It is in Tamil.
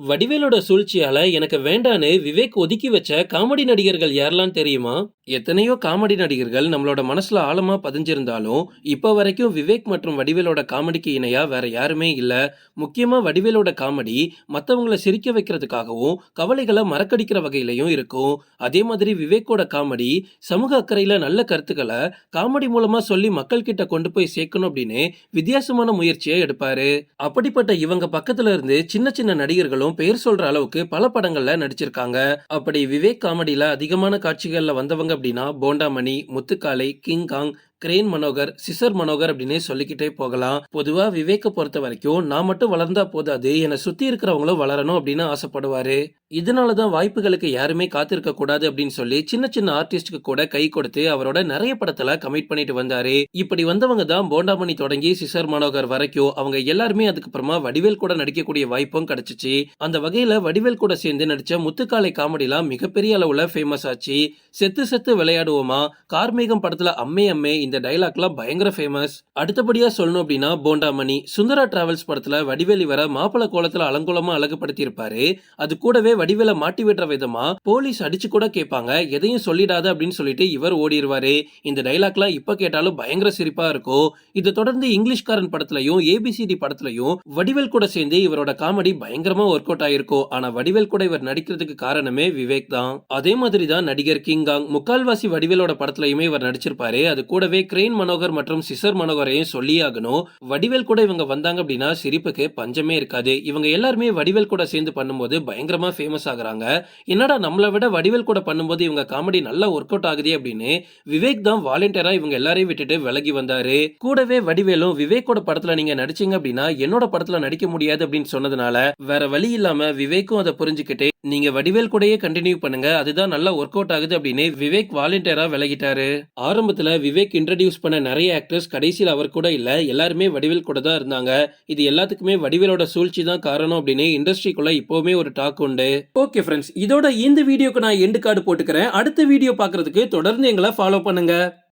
வடிவேலோட சூழ்ச்சியால எனக்கு வேண்டான்னு விவேக் ஒதுக்கி வச்ச காமெடி நடிகர்கள் யாரெல்லாம் தெரியுமா? எத்தனையோ காமெடி நடிகர்கள் நம்மளோட மனசுல ஆழமா பதிஞ்சிருந்தாலும் இப்ப வரைக்கும் விவேக் மற்றும் வடிவேலோட காமெடிக்கு இணையா வேற யாருமே இல்ல. முக்கியமா வடிவேலோட காமெடி மத்தவங்கள சிரிக்க வைக்கிறதுக்காகவும் கவலைகளை மறக்கடிக்கிற வகையிலையும் இருக்கும். அதே மாதிரி விவேக்கோட காமெடி சமூக அக்கறையில நல்ல கருத்துக்களை காமெடி மூலமா சொல்லி மக்கள் கிட்ட கொண்டு போய் சேர்க்கணும் அப்படின்னு வித்தியாசமான முயற்சியை எடுப்பாரு. அப்படிப்பட்ட இவங்க பக்கத்துல இருந்து சின்ன சின்ன நடிகர்களும் பெயர் சொல்ற அளவுக்கு பல படங்கள்ல நடிச்சிருக்காங்க. அப்படி விவேக் காமெடியில அதிகமான காட்சிகள்ல வந்தவங்க அப்படின்னா Bondamani Muthukaalai King Kong crane Manohar scissor Manohar அப்படின்னு சொல்லிக்கிட்டே போகலாம். பொதுவா விவேக்க பொறுத்த வரைக்கும் நான் மட்டும் வளர்ந்தா போதாது என்னை சுத்தி இருக்கிறவங்களும் வளரணும் அப்படின்னு ஆசைப்படுவாரு. இதனாலதான் வாய்ப்புகளுக்கு யாருமே காத்திருக்க கூடாது அப்படின்னு சொல்லி சின்ன சின்ன ஆர்டிஸ்டுக்கு கூட கை கொடுத்து அவரோட நிறைய படத்துல கமிட் பண்ணிட்டு வந்தாரு. இப்படி வந்தவங்க தான் போண்டாமணி தொடங்கி சிசர் மனோகர் வரைக்கும் அவங்க எல்லாருமே அதுக்கப்புறமா வடிவேல் கூட நடிக்கக்கூடிய வாய்ப்பும் கிடைச்சிச்சு. அந்த வகையில வடிவேல் கூட சேர்ந்து நடிச்ச முத்துக்காலை காமெடிலாம் மிகப்பெரிய அளவுல ஃபேமஸ் ஆச்சு. செத்து செத்து விளையாடுவோமா? கார்மேகம் படத்துல அம்மே அம்மே இந்த டைலாக்லாம் பயங்கர ஃபேமஸ் அடுத்தபடியா சொல்லணும் அப்படின்னா போண்டாமணி சுந்தரா டிராவல்ஸ் படத்துல வடிவேலி வர மாப்பிள கோலத்துல அலங்கோலமா அழகுபடுத்தி இருப்பாரு அது கூடவே வடிவேல மாட்டி விடுற விதமா போலீஸ் அடிச்சு கூட கேட்பாங்க. எதையும் சொல்லிடாத அப்படின்னு சொல்லிட்டு இவர் ஓடிடுவாரு இந்த டைலாக்லாம் இப்ப கேட்டாலும் பயங்கர சிரிப்பா இருக்கும். இதை தொடர்ந்து இங்கிலீஷ்காரன் படத்துலயும் ஏபிசிடி படத்துலயும் வடிவேல் கூட சேர்ந்து இவரோட காமெடி பயங்கரமா ஒர்க் அவுட் ஆயிருக்கும். ஆனா வடிவேல் கூட இவர் நடிக்கிறதுக்கு காரணமே விவேக் தான். அதே மாதிரி தான் நடிகர் கிங்காங் முக்கால்வாசி வடிவேலோட படத்துலயுமே இவர் நடிச்சிருப்பாரு. அது கூடவே கிரெயின் மனோகர் மற்றும் சிசர் மனோகரையும் சொல்லியாகணும். வடிவேல் கூட இவங்க வந்தாங்க அப்படின்னா சிரிப்புக்கு பஞ்சமே இருக்காது. இவங்க எல்லாருமே வடிவேல் கூட சேர்ந்து பண்ணும்போது பயங்கரமா ஃபேமஸ் ஆகுறாங்க. என்னடா நம்மளை விட வடிவேல் கூட பண்ணும்போது இவங்க காமெடி நல்லா ஒர்க் அவுட் ஆகுது அப்படின்னு விவேக் தான் வாலண்டியரா இவங்க எல்லாரையும் விட்டுட்டு விலகி வந்தாரு. கூடவே வடிவேலும் விவேக்கோட படத்துல நீங்க நடிச்சீங்க அப்படின்னா என்னோட படத்துல நடிக்க முடியாது அப்படின்னு சொன்னதுனால வேற வழி இல்லாம விவேக்கும் அதை புரிஞ்சுக்கிட்டு நீங்க வடிவேல் கூடயே கண்டினியூ பண்ணுங்க. அதுதான் நல்லா ஒர்க் அவுட் ஆகுது அப்படின்னு விவேக் வாலண்டியரா விலகிட்டாரு. ஆரம்பத்துல விவேக் இன்ட்ரடியூஸ் பண்ண நிறைய ஆக்டர்ஸ் கடைசியில் அவர் கூட இல்ல. எல்லாருமே வடிவேல் கூட தான் இருந்தாங்க. இது எல்லாத்துக்குமே வடிவேலோட சூழ்ச்சி தான் காரணம் அப்படின்னு இண்டஸ்ட்ரிக்குள்ள இப்போவுமே ஒரு டாக் உண்டு. ஓகே ஃப்ரெண்ட்ஸ் இதோட இந்த வீடியோக்கு நான் எண்டு கார்டு போட்டுக்கிறேன். அடுத்த வீடியோ பார்க்கறதுக்கு தொடர்ந்து எங்களை ஃபாலோ பண்ணுங்க.